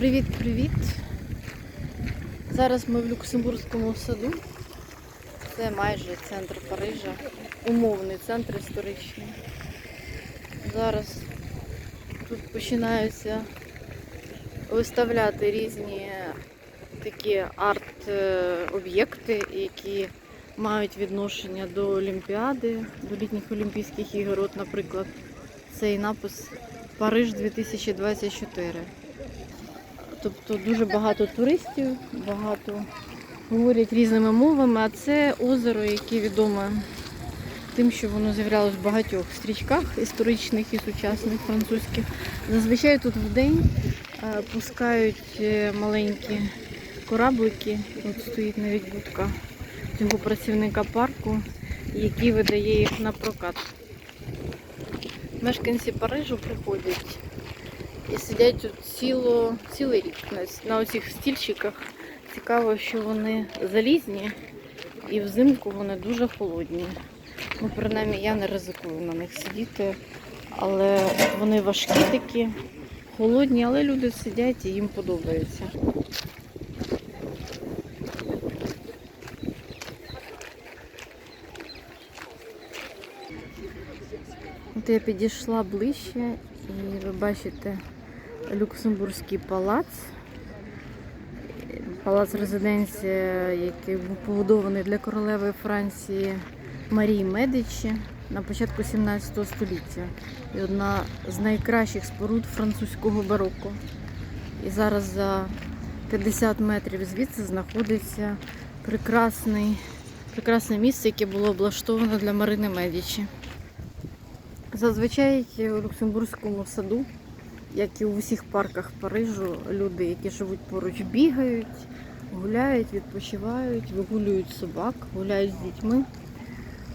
Привіт-привіт! Зараз ми в Люксембурзькому саду. Це майже центр Парижа, умовний центр історичний. Зараз тут починаються виставляти різні такі арт-об'єкти, які мають відношення до Олімпіади, до літніх Олімпійських ігор. От, наприклад, цей напис Париж 2024. Тобто дуже багато туристів, багато говорять різними мовами, а це озеро, яке відоме тим, що воно з'являлось в багатьох стрічках історичних і сучасних французьких. Зазвичай тут в день е, пускають е, маленькі кораблики, от стоїть навіть будка цього працівника парку, який видає їх на прокат. Мешканці Парижу приходять і сидять тут ціло, цілий рік на, оцих стільчиках. Цікаво, що вони залізні і взимку вони дуже холодні. Ну, принаймні, я не ризикую на них сидіти, але вони важкі такі, холодні, але люди сидять і їм подобається. Я підійшла ближче і ви бачите Люксембурзький палац. Палац резиденція, який був побудований для королеви Франції Марії Медичі на початку 17 століття. І одна з найкращих споруд французького бароко. І зараз за 50 метрів звідси знаходиться прекрасний, прекрасне місце, яке було облаштовано для Марини Медичі. Зазвичай у Люксембурзькому саду, як і у всіх парках Парижу, люди, які живуть поруч, бігають, гуляють, відпочивають, вигулюють собак, гуляють з дітьми.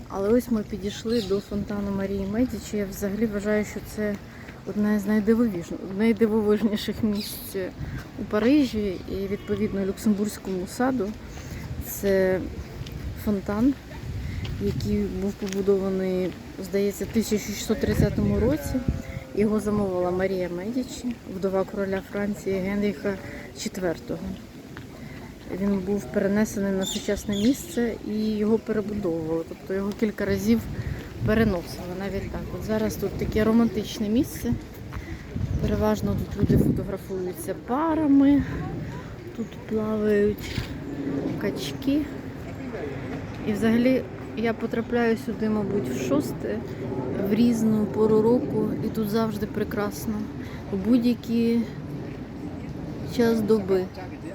Але ось ми підійшли до фонтану Марії Медічі. Я взагалі вважаю, що це одне з найдивовижніших, місць у Парижі і відповідно Люксембурзькому саду. Це фонтан, який був побудований, здається, в 1630 році. Його замовила Марія Медічі, вдова короля Франції Генріха IV. Він був перенесений на сучасне місце і його перебудовували. Тобто його кілька разів переносили навіть так. От зараз тут таке романтичне місце. Переважно тут люди фотографуються парами, тут плавають качки. І взагалі я потрапляю сюди, мабуть, в шосте, в різну пору року, і тут завжди прекрасно. У будь-який час доби.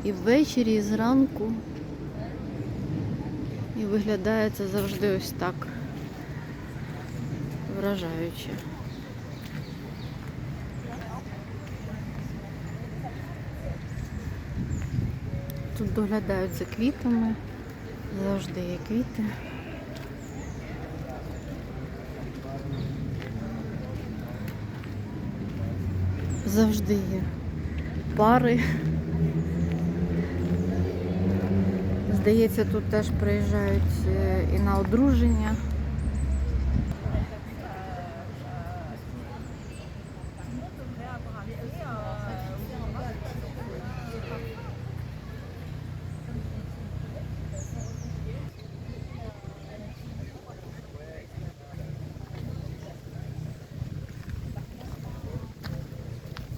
І ввечері, і зранку. І виглядає це завжди ось так. Вражаюче. Тут доглядають за квітами. Завжди є квіти. Завжди є пари. Здається, тут теж приїжджають е, і на одруження.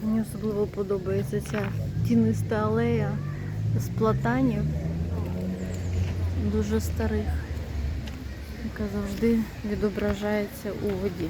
Мені особливо подобається ця тіниста алея з платанів, дуже старих, яка завжди відображається у воді.